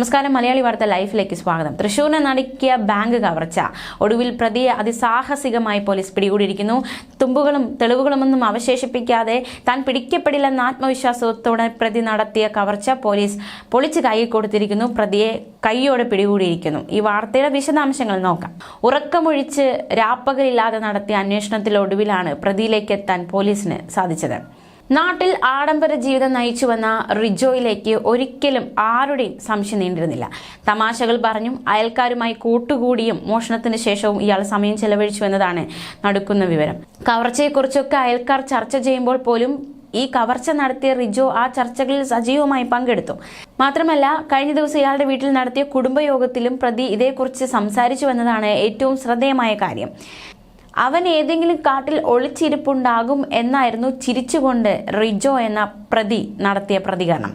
നമസ്കാരം മലയാളി വാർത്ത ലൈഫിലേക്ക് സ്വാഗതം. തൃശൂരിനെ നടുക്കിയ ബാങ്ക് കവർച്ച. ഒടുവിൽ പ്രതിയെ അതിസാഹസികമായി പോലീസ് പിടികൂടിയിരിക്കുന്നു. തുമ്പുകളും തെളിവുകളുമൊന്നും അവശേഷിപ്പിക്കാതെ താൻ പിടിക്കപ്പെടില്ലെന്ന ആത്മവിശ്വാസത്തോടെ പ്രതി നടത്തിയ കവർച്ച പോലീസ് പൊളിച്ച് കൈ കൊടുത്തിരിക്കുന്നു. പ്രതിയെ കൈയോടെ പിടികൂടിയിരിക്കുന്നു. ഈ വാർത്തയുടെ വിശദാംശങ്ങൾ നോക്കാം. ഉറക്കമൊഴിച്ച് രാപ്പകലില്ലാതെ നടത്തിയ അന്വേഷണത്തിലൊടുവിലാണ് പ്രതിയിലേക്ക് എത്താൻ പോലീസിന് സാധിച്ചത്. നാട്ടിൽ ആഡംബര ജീവിതം നയിച്ചു വന്ന റിജോയിലേക്ക് ഒരിക്കലും ആരുടെയും സംശയം നീണ്ടിരുന്നില്ല തമാശകൾ പറഞ്ഞും അയൽക്കാരുമായി കൂട്ടുകൂടിയും മോഷണത്തിന് ശേഷവും ഇയാൾ സമയം ചെലവഴിച്ചു എന്നതാണ് നടക്കുന്ന വിവരം. കവർച്ചയെക്കുറിച്ചൊക്കെ അയൽക്കാർ ചർച്ച ചെയ്യുമ്പോൾ പോലും ഈ കവർച്ച നടത്തിയ റിജോ ആ ചർച്ചകളിൽ സജീവമായി പങ്കെടുത്തു. മാത്രമല്ല കഴിഞ്ഞ ദിവസം ഇയാളുടെ വീട്ടിൽ നടത്തിയ കുടുംബയോഗത്തിലും പ്രതി ഇതേക്കുറിച്ച് സംസാരിച്ചു എന്നതാണ് ഏറ്റവും ശ്രദ്ധേയമായ കാര്യം. അവൻ ഏതെങ്കിലും കാട്ടിൽ ഒളിച്ചിരിപ്പുണ്ടാകും എന്നായിരുന്നു ചിരിച്ചുകൊണ്ട് റിജോ എന്ന പ്രതി നടത്തിയ പ്രതികരണം.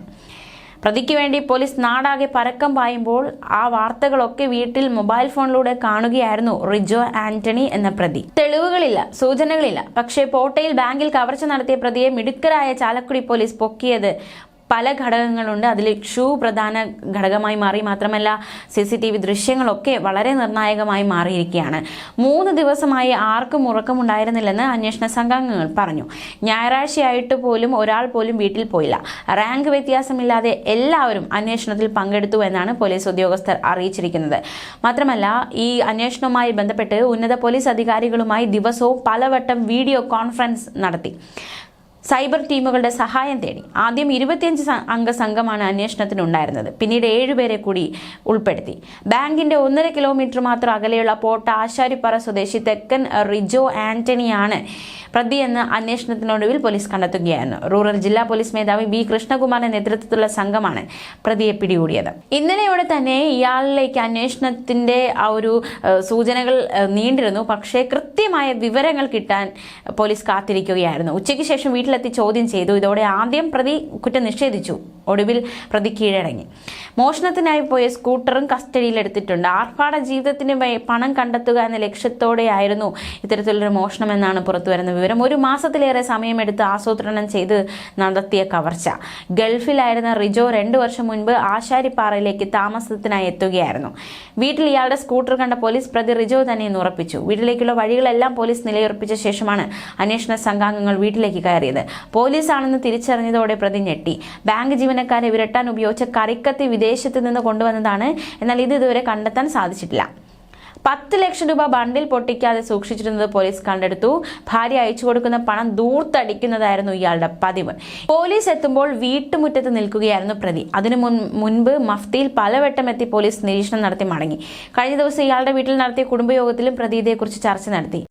പ്രതിക്ക് വേണ്ടി പോലീസ് നാടാകെ പരക്കം പായുമ്പോൾ ആ വാർത്തകളൊക്കെ വീട്ടിൽ മൊബൈൽ ഫോണിലൂടെ കാണുകയായിരുന്നു റിജോ ആന്റണി എന്ന പ്രതി. തെളിവുകളില്ല സൂചനകളില്ല. പക്ഷേ പോട്ടയിൽ ബാങ്കിൽ കവർച്ച നടത്തിയ പ്രതിയെ മിടുക്കരായ ചാലക്കുടി പോലീസ് പൊക്കിയത് പല ഘടകങ്ങളുണ്ട്. അതിൽ ഷൂ പ്രധാന ഘടകമായി മാറി മാത്രമല്ല സി സി ടി വി ദൃശ്യങ്ങളൊക്കെ വളരെ നിർണായകമായി മാറിയിരിക്കുകയാണ്. മൂന്ന് ദിവസമായി ആർക്കും ഉറക്കമുണ്ടായിരുന്നില്ലെന്ന് അന്വേഷണ സംഘാംഗങ്ങൾ പറഞ്ഞു. ഞായറാഴ്ചയായിട്ട് പോലും ഒരാൾ പോലും വീട്ടിൽ പോയില്ല. റാങ്ക് വ്യത്യാസമില്ലാതെ എല്ലാവരും അന്വേഷണത്തിൽ പങ്കെടുത്തു എന്നാണ് പോലീസ് ഉദ്യോഗസ്ഥർ അറിയിച്ചിരിക്കുന്നത്. മാത്രമല്ല ഈ അന്വേഷണവുമായി ബന്ധപ്പെട്ട് ഉന്നത പോലീസ് അധികാരികളുമായി ദിവസവും പലവട്ടം വീഡിയോ കോൺഫറൻസ് നടത്തി. സൈബർ ടീമുകളുടെ സഹായം തേടി. ആദ്യം ഇരുപത്തിയഞ്ച് അംഗ സംഘമാണ് അന്വേഷണത്തിനുണ്ടായിരുന്നത്. പിന്നീട് ഏഴുപേരെ കൂടി ഉൾപ്പെടുത്തി. ബാങ്കിന്റെ ഒന്നര കിലോമീറ്റർ മാത്രം അകലെയുള്ള പോട്ട ആശാരിപ്പാറ സ്വദേശി തെക്കൻ റിജോ ആന്റണിയാണ് പ്രതിയെന്ന് അന്വേഷണത്തിനൊടുവിൽ പോലീസ് കണ്ടെത്തുകയായിരുന്നു. റൂറൽ ജില്ലാ പോലീസ് മേധാവി ബി കൃഷ്ണകുമാറിന്റെ നേതൃത്വത്തിലുള്ള സംഘമാണ് പ്രതിയെ പിടികൂടിയത്. ഇന്നലെയോടെ തന്നെ ഇയാളിലേക്ക് അന്വേഷണത്തിന്റെ ആ ഒരു സൂചനകൾ നീണ്ടിരുന്നു. പക്ഷേ കൃത്യമായ വിവരങ്ങൾ കിട്ടാൻ പോലീസ് കാത്തിരിക്കുകയായിരുന്നു. ഉച്ചയ്ക്ക് ശേഷം വീട്ടിലെത്തി ചോദ്യം ചെയ്തു. ഇതോടെ ആദ്യം പ്രതി കുറ്റം നിഷേധിച്ചു. ഒടുവിൽ പ്രതി കീഴടങ്ങി. മോഷണത്തിനായി പോയ സ്കൂട്ടറും കസ്റ്റഡിയിലെടുത്തിട്ടുണ്ട് ആർഭാട ജീവിതത്തിന് പണം കണ്ടെത്തുക എന്ന ലക്ഷ്യത്തോടെയായിരുന്നു ഇത്തരത്തിലൊരു മോഷണം എന്നാണ് പുറത്തുവരുന്ന വിവരം. ഒരു മാസത്തിലേറെ സമയമെടുത്ത് ആസൂത്രണം ചെയ്ത് നടത്തിയ കവർച്ച. ഗൾഫിലായിരുന്ന റിജോ രണ്ടു വർഷം മുൻപ് ആശാരിപ്പാറയിലേക്ക് താമസത്തിനായി എത്തുകയായിരുന്നു. വീട്ടിൽ ഇയാളുടെ സ്കൂട്ടർ കണ്ട പോലീസ് പ്രതി റിജോ തന്നെ ഉറപ്പിച്ചു. വീട്ടിലേക്കുള്ള വഴികളെല്ലാം പോലീസ് നിലയുറപ്പിച്ച ശേഷമാണ് അന്വേഷണ സംഘാംഗങ്ങൾ വീട്ടിലേക്ക് കയറിയത്. പോലീസാണെന്ന് തിരിച്ചറിഞ്ഞതോടെ പ്രതി ഞെട്ടി. ബാങ്ക് ജീവനക്കാരെ വിരട്ടാൻ ഉപയോഗിച്ച കറിക്കത്തി വിദേശത്ത് നിന്ന് കൊണ്ടുവന്നതാണ്. എന്നാൽ ഇത് ഇതുവരെ കണ്ടെത്താൻ സാധിച്ചിട്ടില്ല. പത്ത് ലക്ഷം രൂപ ബണ്ടിൽ പൊട്ടിക്കാതെ സൂക്ഷിച്ചിരുന്നത് പോലീസ് കണ്ടെടുത്തു. ഭാര്യ അയച്ചു കൊടുക്കുന്ന പണം ദൂർത്തടിക്കുന്നതായിരുന്നു ഇയാളുടെ പതിവ്. പോലീസ് എത്തുമ്പോൾ വീട്ടുമുറ്റത്ത് നിൽക്കുകയായിരുന്നു പ്രതി. അതിനു മുൻ മുൻപ് മഫ്തിയിൽ പലവട്ടം എത്തി പോലീസ് നിരീക്ഷണം നടത്തി മടങ്ങി. കഴിഞ്ഞ ദിവസം ഇയാളുടെ വീട്ടിൽ നടത്തിയ കുടുംബയോഗത്തിലും പ്രതി ഇതേക്കുറിച്ച് ചർച്ച നടത്തി.